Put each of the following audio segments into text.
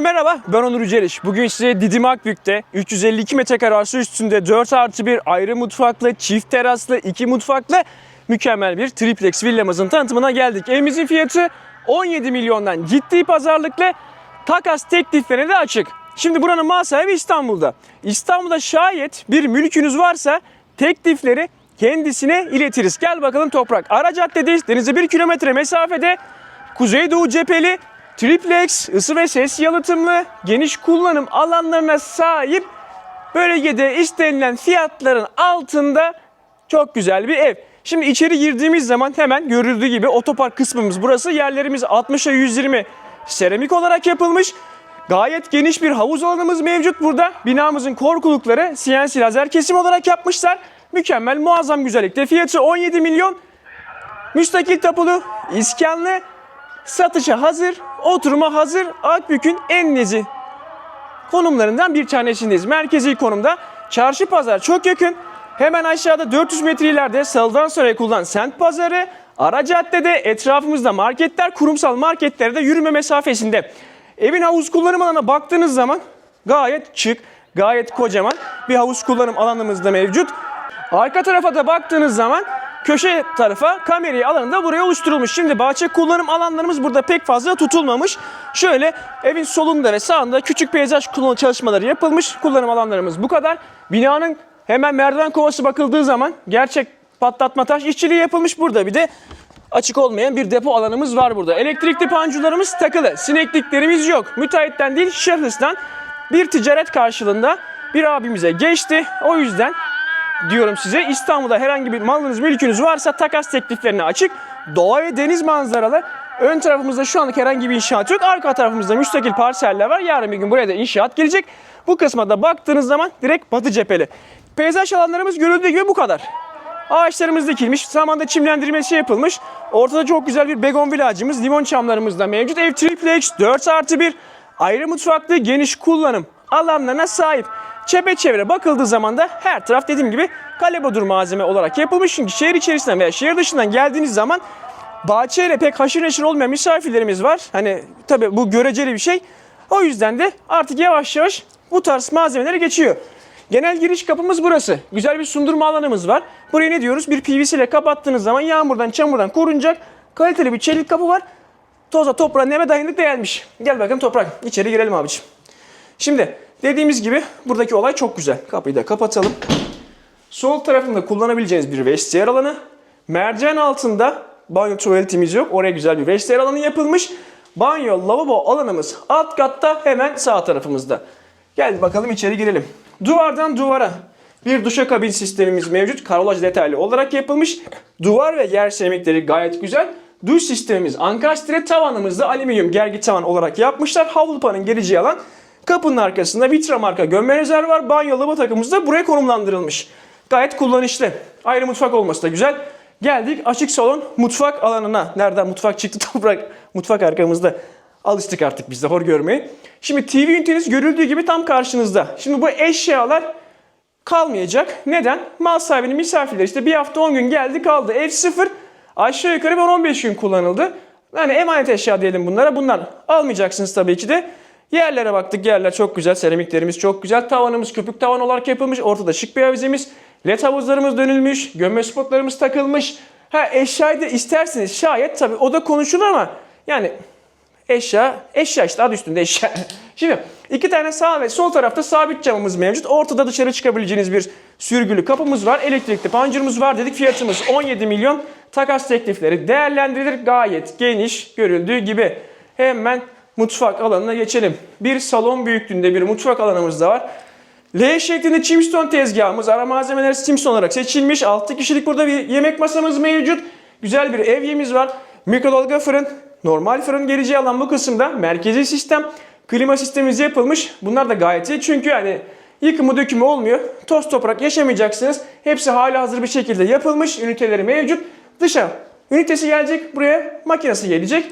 Merhaba ben Onur Yüceliş. Bugün size Didim Akbük'te 352 metrekare arsa üstünde 4 artı 1 ayrı mutfaklı, çift teraslı, 2 mutfaklı mükemmel bir triplex villamızın tanıtımına geldik. Evimizin fiyatı 17 milyondan ciddi pazarlıkla takas tekliflerine de açık. Şimdi buranın mal sahibi İstanbul'da. İstanbul'da şayet bir mülkünüz varsa teklifleri kendisine iletiriz. Gel bakalım toprak. Ara caddedeyiz. Denize 1 kilometre mesafede Kuzeydoğu cepheli, triplex, ısı ve ses yalıtımlı, geniş kullanım alanlarına sahip bölgede istenilen fiyatların altında çok güzel bir ev. Şimdi içeri girdiğimiz zaman hemen görüldüğü gibi otopark kısmımız burası. Yerlerimiz 60'a 120 seramik olarak yapılmış. Gayet geniş bir havuz alanımız mevcut burada. Binamızın korkulukları CNC lazer kesim olarak yapmışlar. Mükemmel, muazzam güzellikte. Fiyatı 17 milyon. Müstakil tapulu, iskanlı, satışa hazır, oturuma hazır Akbük'ün en nezi konumlarından bir tanesindeyiz. Merkezi konumda. Çarşı pazar çok yakın. Hemen aşağıda 400 metre ileride salıdan sonra kullan semt pazarı. Ara caddede etrafımızda marketler, kurumsal marketlerde yürüme mesafesinde. Evin havuz kullanım alanına baktığınız zaman gayet şık, gayet kocaman bir havuz kullanım alanımız da mevcut. Arka tarafa da baktığınız zaman köşe tarafa kameri alanı da buraya oluşturulmuş. Şimdi bahçe kullanım alanlarımız burada pek fazla tutulmamış. Şöyle evin solunda ve sağında küçük peyzaj çalışmaları yapılmış. Kullanım alanlarımız bu kadar. Binanın hemen merdiven kovası bakıldığı zaman gerçek patlatma taş işçiliği yapılmış burada. Bir de açık olmayan bir depo alanımız var burada. Elektrikli pancularımız takılı. Sinekliklerimiz yok. Müteahhitten değil şahıstan bir ticaret karşılığında bir abimize geçti. O yüzden diyorum size İstanbul'da herhangi bir malınız mülkünüz varsa takas tekliflerine açık. Doğa ve deniz manzaralı. Ön tarafımızda şu anlık herhangi bir inşaat yok. Arka tarafımızda müstakil parseller var. Yarın bir gün buraya da inşaat gelecek. Bu kısma da baktığınız zaman direkt batı cepheli. Peyzaj alanlarımız görüldüğü gibi bu kadar. Ağaçlarımız dikilmiş, zamanda çimlendirmesi yapılmış. Ortada çok güzel bir begonvil ağacımız, limon çamlarımız da mevcut. Ev triplex, 4 artı 1, ayrı mutfaklı, geniş kullanım alanlarına sahip. Çepeçevre bakıldığı zaman da her taraf dediğim gibi kalebodur malzeme olarak yapılmış. Çünkü şehir içerisinden veya şehir dışından geldiğiniz zaman bahçeyle pek haşır neşir olmayan misafirlerimiz var. Hani tabii bu göreceli bir şey. O yüzden de artık yavaş yavaş bu tarz malzemelere geçiyor. Genel giriş kapımız burası. Güzel bir sundurma alanımız var. Buraya ne diyoruz? Bir PVC ile kapattığınız zaman yağmurdan, çamurdan korunacak kaliteli bir çelik kapı var. Toza, toprağa, neme dayanıklı gelmiş. Gel bakalım toprak. İçeri girelim abiciğim. Şimdi dediğimiz gibi buradaki olay çok güzel. Kapıyı da kapatalım. Sol tarafında kullanabileceğiniz bir vestiyer alanı. Merdiven altında banyo tuvaletimiz yok. Oraya güzel bir vestiyer alanı yapılmış. Banyo, lavabo alanımız alt katta hemen sağ tarafımızda. Gel bakalım içeri girelim. Duvardan duvara bir duşakabin sistemimiz mevcut. Karolaj detaylı olarak yapılmış. Duvar ve yer seramikleri gayet güzel. Duş sistemimiz ankastre tavanımızda alüminyum gergi tavan olarak yapmışlar. Havlupanın geleceği alan Kapının arkasında Vitra marka gömme rezervi var. Banyo lavabo takımımız da buraya konumlandırılmış. Gayet kullanışlı. Ayrı mutfak olması da güzel. Geldik açık salon mutfak alanına. Nereden mutfak çıktı toprak? Mutfak arkamızda. Alıştık artık biz de hor görmeyi. Şimdi TV üniteniz görüldüğü gibi tam karşınızda. Şimdi bu eşyalar kalmayacak. Neden? Mal sahibinin misafirleri işte bir hafta 10 gün geldi kaldı. Ev sıfır. Aşağı yukarı 15 gün kullanıldı. Yani emanet eşya diyelim bunlara. Bunlar almayacaksınız tabii ki de. Yerlere baktık. Yerler çok güzel. Seramiklerimiz çok güzel. Tavanımız köpük tavan olarak yapılmış. Ortada şık bir avizemiz. LED havuzlarımız dönülmüş. Gömme spotlarımız takılmış. Ha eşyayı da isterseniz şayet tabii o da konuşulur ama yani eşya, eşya işte adı üstünde eşya. Şimdi iki tane sağ ve sol tarafta sabit camımız mevcut. Ortada dışarı çıkabileceğiniz bir sürgülü kapımız var. Elektrikli pancurumuz var dedik. Fiyatımız 17 milyon. Takas teklifleri değerlendirilir. Gayet geniş görüldüğü gibi. Hemen mutfak alanına geçelim. Bir salon büyüklüğünde bir mutfak alanımız da var. L şeklinde Chimstone tezgahımız. Ara malzemeleri Chimstone olarak seçilmiş. 6 kişilik burada bir yemek masamız mevcut. Güzel bir evyemiz var. Mikrodalga fırın, normal fırın geleceği alan bu kısımda merkezi sistem. Klima sistemimiz yapılmış. Bunlar da gayet iyi çünkü yani yıkımı dökümü olmuyor. Toz toprak yaşamayacaksınız. Hepsi hala hazır bir şekilde yapılmış. Üniteleri mevcut. Dışa ünitesi gelecek. Buraya makinesi gelecek.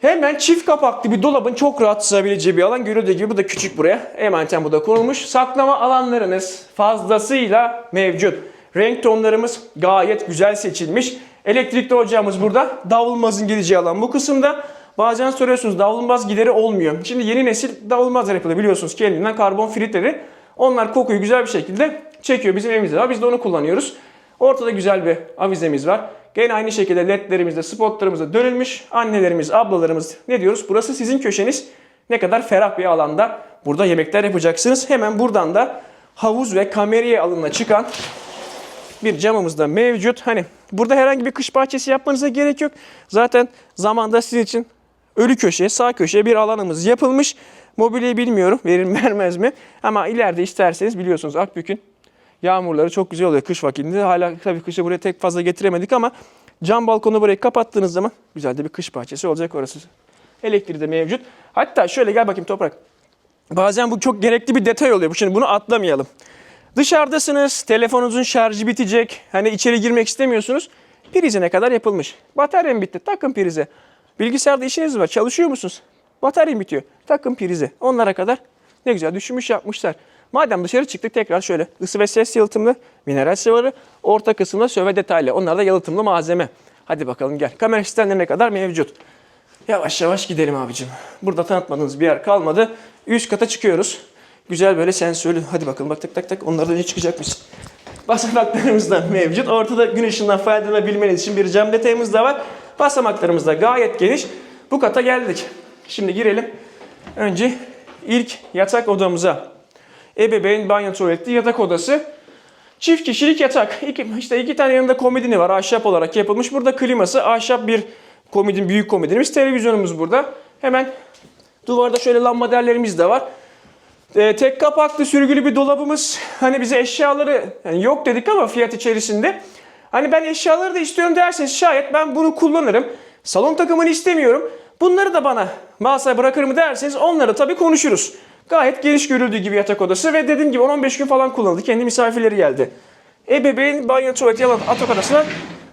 Hemen çift kapaklı bir dolabın çok rahat sığabileceği bir alan. Görüldüğü gibi bu da küçük buraya. Emaneten bu da konulmuş. Saklama alanlarınız fazlasıyla mevcut. Renk tonlarımız gayet güzel seçilmiş. Elektrikli ocağımız burada. Davulmazın geleceği alan bu kısımda. Bazen soruyorsunuz davlumbaz gideri olmuyor. Şimdi yeni nesil davlumbazlar yapılıyor biliyorsunuz kendinden karbon filtreleri. Onlar kokuyu güzel bir şekilde çekiyor. Bizim evimizde var. Biz de onu kullanıyoruz. Ortada güzel bir avizemiz var. Gene aynı şekilde ledlerimizde, spotlarımızda dönülmüş. Annelerimiz, ablalarımız ne diyoruz? Burası sizin köşeniz. Ne kadar ferah bir alanda burada yemekler yapacaksınız. Hemen buradan da havuz ve kameriye alanına çıkan bir camımız da mevcut. Hani burada herhangi bir kış bahçesi yapmanıza gerek yok. Zaten zamanda sizin için ölü köşeye, sağ köşeye bir alanımız yapılmış. Mobilyayı bilmiyorum verir vermez mi? Ama ileride isterseniz biliyorsunuz Akbük'ün yağmurları çok güzel oluyor kış vakitinde. Hala tabii kışı buraya tek fazla getiremedik ama cam balkonu burayı kapattığınız zaman güzel de bir kış bahçesi olacak orası. Elektriği de mevcut. Hatta şöyle gel bakayım toprak. Bazen bu çok gerekli bir detay oluyor. Şimdi bunu atlamayalım. Dışarıdasınız, telefonunuzun şarjı bitecek. Hani içeri girmek istemiyorsunuz. Prizine kadar yapılmış. Bataryam bitti, takın prize. Bilgisayarda işiniz var, çalışıyor musunuz? Bataryam bitiyor, takın prize. Onlara kadar ne güzel düşünmüş yapmışlar. Madem dışarı çıktık tekrar şöyle ısı ve ses yalıtımlı, mineral sıvarı, orta kısımda söve detaylı. Onlar da yalıtımlı malzeme. Hadi bakalım gel. Kamera sistemlerine kadar mevcut. Yavaş yavaş gidelim abicim. Burada tanıtmadığınız bir yer kalmadı. Üst kata çıkıyoruz. Güzel böyle sensörlü. Hadi bakalım bak tak tak tak. Onlardan ne çıkacakmış. Basamaklarımız da mevcut. Ortada gün ışığından faydalanabilmeniz için bir cam detayımız da var. Basamaklarımız da gayet geniş. Bu kata geldik. Şimdi girelim. Önce ilk yatak odamıza. Ebeveyn banyo tuvaletli yatak odası. Çift kişilik yatak. İki, işte iki tane yanında komodini var. Ahşap olarak yapılmış. Burada kliması. Ahşap bir komodin, büyük komodinimiz. Televizyonumuz burada. Hemen duvarda şöyle lambaderlerimiz de var. Ee, tek kapaklı sürgülü bir dolabımız. Hani bize eşyaları yani yok dedik ama fiyat içerisinde. Hani ben eşyaları da istiyorum derseniz şayet ben bunu kullanırım. Salon takımını istemiyorum. Bunları da bana masaya bırakır mı derseniz onları tabii konuşuruz. Gayet geniş görüldüğü gibi yatak odası ve dediğim gibi 10-15 gün falan kullanıldı. Kendi misafirleri geldi. Ebeveyn banyo tuvalet yalan yatak odasına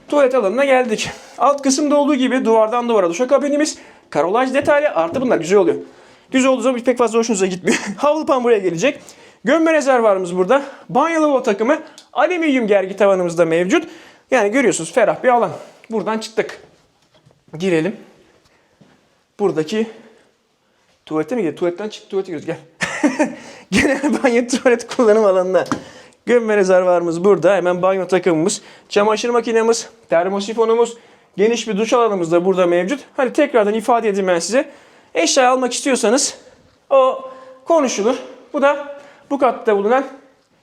tuvalet alanına geldik. Alt kısımda olduğu gibi duvardan duvara duşakabinimiz. Karolaj detaylı artı bunlar güzel oluyor. Düz olduğu zaman pek fazla hoşunuza gitmiyor. Havlu buraya gelecek. Gömme rezervuarımız burada. Banyo lavabo takımı. Alüminyum gergi tavanımız da mevcut. Yani görüyorsunuz ferah bir alan. Buradan çıktık. Girelim. Buradaki tuvalete mi gidiyor? Tuvaletten çık tuvalete giriyoruz. Gel. Genel banyo tuvalet kullanım alanına. Gömme rezervuarımız burada. Hemen banyo takımımız. Çamaşır makinemiz. Termosifonumuz. Geniş bir duş alanımız da burada mevcut. Hani tekrardan ifade edeyim ben size. Eşya almak istiyorsanız o konuşulur. Bu da bu katta bulunan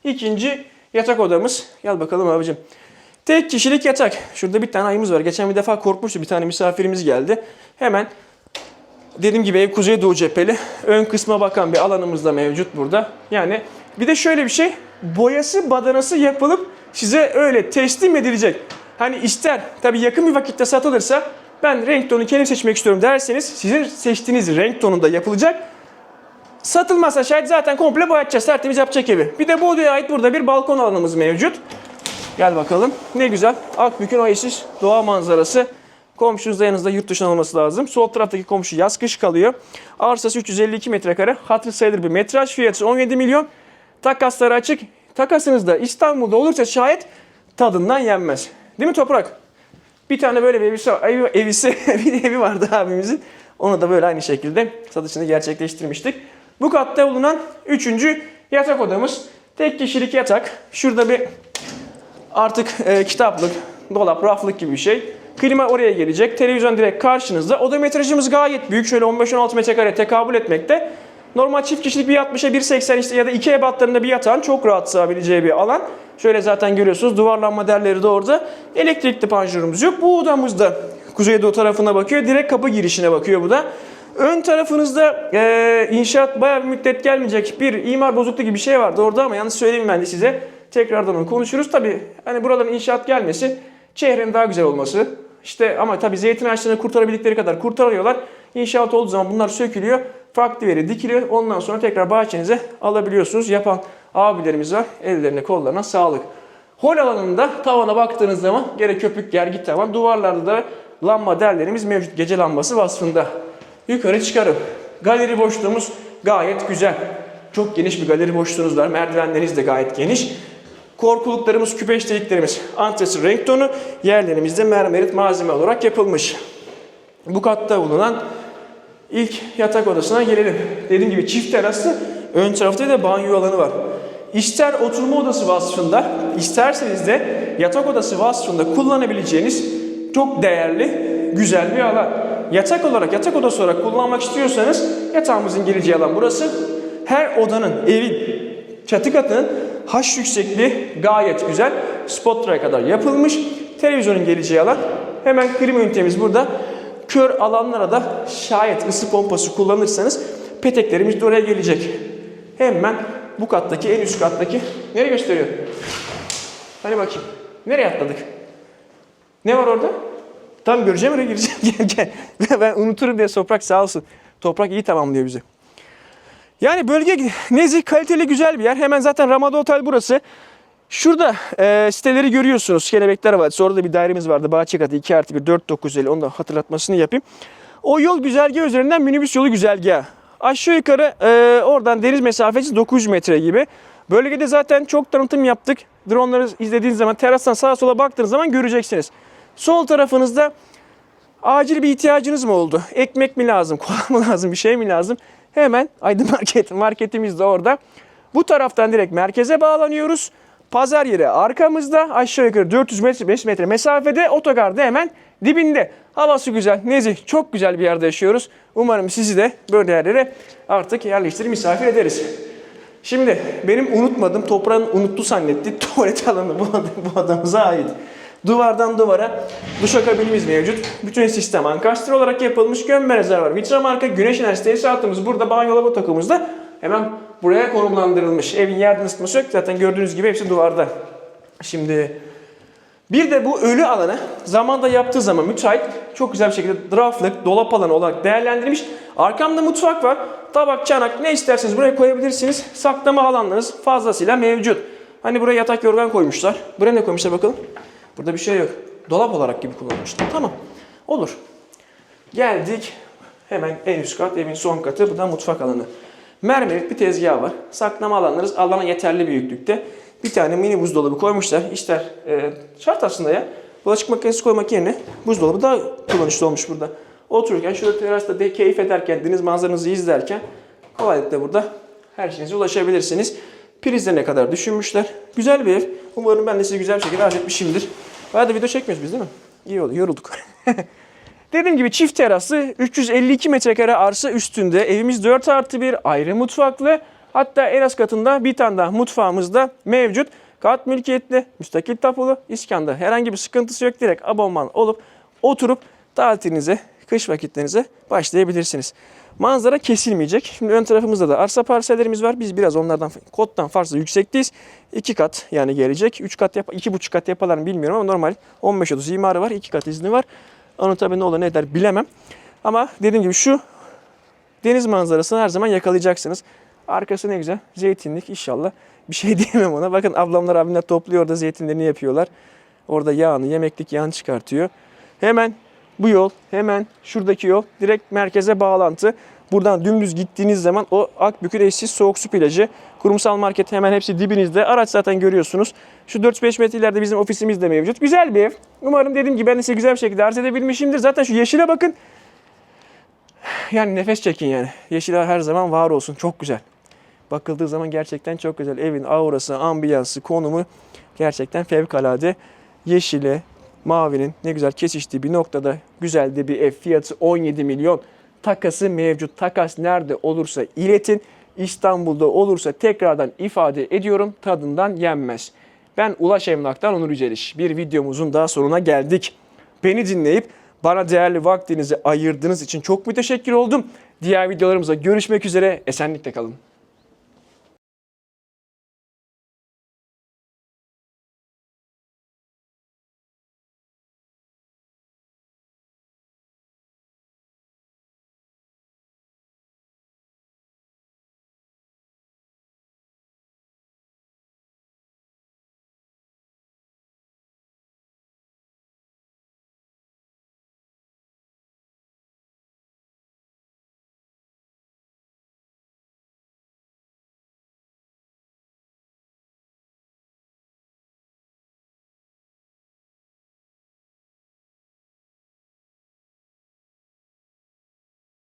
ikinci yatak odamız. Gel bakalım abicim. Tek kişilik yatak. Şurada bir tane ayımız var. Geçen bir defa korkmuştu. Bir tane misafirimiz geldi. Hemen dediğim gibi ev kuzeydoğu cepheli. Ön kısma bakan bir alanımız da mevcut burada. Yani bir de şöyle bir şey. Boyası badanası yapılıp size öyle teslim edilecek. Hani ister tabii yakın bir vakitte satılırsa ben renk tonu kendim seçmek istiyorum derseniz sizin seçtiğiniz renk tonunda yapılacak. Satılmazsa şayet zaten komple boyatacağız. Tertemiz yapacak evi. Bir de bu odaya ait burada bir balkon alanımız mevcut. Gel bakalım. Ne güzel. Akbük'ün o eşsiz doğa manzarası. Komşunuz da yanınızda yurt dışından olması lazım. Sol taraftaki komşu yaz kış kalıyor. Arsası 352 metrekare. Hatırı sayılır bir metraj fiyatı 17 milyon. Takasları açık. Takasınız da İstanbul'da olursa şayet tadından yenmez. Değil mi Toprak? Bir tane böyle bir evisi, evi, evisi bir evi vardı abimizin. Onu da böyle aynı şekilde satışını gerçekleştirmiştik. Bu katta bulunan üçüncü yatak odamız. Tek kişilik yatak. Şurada bir artık e, kitaplık, dolap, raflık gibi bir şey. Klima oraya gelecek. Televizyon direkt karşınızda. Oda metrajımız gayet büyük. Şöyle 15-16 metrekare tekabül etmekte. Normal çift kişilik bir 60'a 1.80 işte ya da iki ebatlarında bir yatağın çok rahat sığabileceği bir alan. Şöyle zaten görüyorsunuz duvarlanma derleri de orada. Elektrikli panjurumuz yok. Bu odamızda kuzeydoğu tarafına bakıyor. Direkt kapı girişine bakıyor bu da. Ön tarafınızda e, inşaat bayağı bir müddet gelmeyecek bir imar bozukluğu gibi bir şey vardı orada ama yanlış söyleyeyim ben de size. Tekrardan onu konuşuruz. Tabi hani buraların inşaat gelmesi çehrenin daha güzel olması. İşte ama tabi zeytin ağaçlarını kurtarabildikleri kadar kurtarıyorlar. İnşaat olduğu zaman bunlar sökülüyor. Farklı veri dikiliyor. Ondan sonra tekrar bahçenize alabiliyorsunuz. Yapan abilerimiz var. Ellerine kollarına sağlık. Hol alanında tavana baktığınız zaman gerek köpük gergit tavan. Duvarlarda da lamba derlerimiz mevcut. Gece lambası vasfında. Yukarı çıkarım. Galeri boşluğumuz gayet güzel. Çok geniş bir galeri boşluğunuz var. Merdivenleriniz de gayet geniş. Korkuluklarımız, küpeş deliklerimiz antresi renk tonu. Yerlerimizde mermerit malzeme olarak yapılmış. Bu katta bulunan İlk yatak odasına gelelim. Dediğim gibi çift teraslı, ön tarafta da banyo alanı var. İster oturma odası vasfında, isterseniz de yatak odası vasfında kullanabileceğiniz çok değerli, güzel bir alan. Yatak olarak, yatak odası olarak kullanmak istiyorsanız yatağımızın geleceği alan burası. Her odanın, evin çatı katının haş yüksekliği gayet güzel. Spotlara kadar yapılmış. Televizyonun geleceği alan. Hemen klima ünitemiz burada. Kör alanlara da şayet ısı pompası kullanırsanız peteklerimiz de oraya gelecek. Hemen bu kattaki, en üst kattaki nereye gösteriyor? Hani bakayım. Nereye atladık? Ne var orada? Tam göreceğim oraya gireceğim. Gel gel. ben unuturum diye toprak sağ olsun. Toprak iyi tamamlıyor bizi. Yani bölge nezih, kaliteli, güzel bir yer. Hemen zaten Ramada Otel burası. Şurada e, siteleri görüyorsunuz. Kelebekler Vadisi. Orada bir dairemiz vardı. Bahçe katı 2 artı 1 4950. Onu da hatırlatmasını yapayım. O yol güzergahı üzerinden minibüs yolu güzergahı. Aşağı yukarı e, oradan deniz mesafesi 900 metre gibi. Bölgede zaten çok tanıtım yaptık. Dronları izlediğiniz zaman terastan sağa sola baktığınız zaman göreceksiniz. Sol tarafınızda Acil bir ihtiyacınız mı oldu? Ekmek mi lazım, kola mı lazım, bir şey mi lazım? Hemen Aydın Market, marketimiz de orada. Bu taraftan direkt merkeze bağlanıyoruz. Pazar yeri arkamızda aşağı yukarı 400 metre, 5 metre mesafede otogar da hemen dibinde. Havası güzel, nezih, çok güzel bir yerde yaşıyoruz. Umarım sizi de böyle yerlere artık yerleştirir, misafir ederiz. Şimdi benim unutmadım, toprağın unuttu zannetti. Tuvalet alanı bu, adam, bu adamıza ait. Duvardan duvara duşakabinimiz mevcut. Bütün sistem ankastre olarak yapılmış. Gömme rezervuar, vitra marka, güneş enerjisi tesisatımız burada. Banyo lavabo takımımız da hemen buraya konumlandırılmış. Evin yerden ısıtması yok. Zaten gördüğünüz gibi hepsi duvarda. Şimdi bir de bu ölü alanı zamanda yaptığı zaman müteahhit çok güzel bir şekilde draftlık, dolap alanı olarak değerlendirmiş. Arkamda mutfak var. Tabak, çanak ne isterseniz buraya koyabilirsiniz. Saklama alanlarınız fazlasıyla mevcut. Hani buraya yatak yorgan koymuşlar. Buraya ne koymuşlar bakalım. Burada bir şey yok. Dolap olarak gibi kullanmışlar. Tamam. Olur. Geldik. Hemen en üst kat, evin son katı. Bu da mutfak alanı. Mermerik bir tezgah var. Saklama alanlarınız alana yeterli büyüklükte. Bir tane mini buzdolabı koymuşlar. İşler e, şart aslında ya. Bulaşık makinesi koymak yerine buzdolabı daha kullanışlı olmuş burada. Otururken şurada terasta de keyif ederken, deniz manzaranızı izlerken kolaylıkla burada her şeyinize ulaşabilirsiniz. Prizlerine kadar düşünmüşler. Güzel bir ev. Umarım ben de size güzel bir şekilde arz etmişimdir. Bayağı da video çekmiyoruz biz değil mi? İyi oldu, yorulduk. Dediğim gibi çift teraslı 352 metrekare arsa üstünde evimiz 4 artı 1 ayrı mutfaklı. Hatta en az katında bir tane daha mutfağımız da mevcut. Kat mülkiyetli, müstakil tapulu, iskanda herhangi bir sıkıntısı yok. Direkt abonman olup oturup tatilinize, kış vakitlerinize başlayabilirsiniz. Manzara kesilmeyecek. Şimdi ön tarafımızda da arsa parsellerimiz var. Biz biraz onlardan kottan fazla yüksekteyiz. 2 kat yani gelecek. 3 kat yap, 2,5 kat yaparlar mı bilmiyorum ama normal 15-30 imarı var. 2 kat izni var. Onun tabii ne olur ne eder bilemem. Ama dediğim gibi şu deniz manzarasını her zaman yakalayacaksınız. Arkası ne güzel. Zeytinlik inşallah. Bir şey diyemem ona. Bakın ablamlar abimler topluyor orada zeytinlerini yapıyorlar. Orada yağını, yemeklik yağını çıkartıyor. Hemen bu yol, hemen şuradaki yol direkt merkeze bağlantı. Buradan dümdüz gittiğiniz zaman o Akbükür eşsiz soğuk su plajı, kurumsal market hemen hepsi dibinizde. Araç zaten görüyorsunuz. Şu 4-5 metre ileride bizim ofisimiz de mevcut. Güzel bir ev. Umarım dediğim gibi ben de size güzel bir şekilde arz edebilmişimdir. Zaten şu yeşile bakın. Yani nefes çekin yani. Yeşil her zaman var olsun. Çok güzel. Bakıldığı zaman gerçekten çok güzel. Evin aurası, ambiyansı, konumu gerçekten fevkalade. Yeşile, mavinin ne güzel kesiştiği bir noktada güzel de bir ev. Fiyatı 17 milyon. Takası mevcut. Takas nerede olursa iletin. İstanbul'da olursa tekrardan ifade ediyorum tadından yenmez. Ben Ulaş Emlak'tan Onur Yüceliş. Bir videomuzun daha sonuna geldik. Beni dinleyip bana değerli vaktinizi ayırdığınız için çok müteşekkir oldum. Diğer videolarımızda görüşmek üzere. Esenlikle kalın.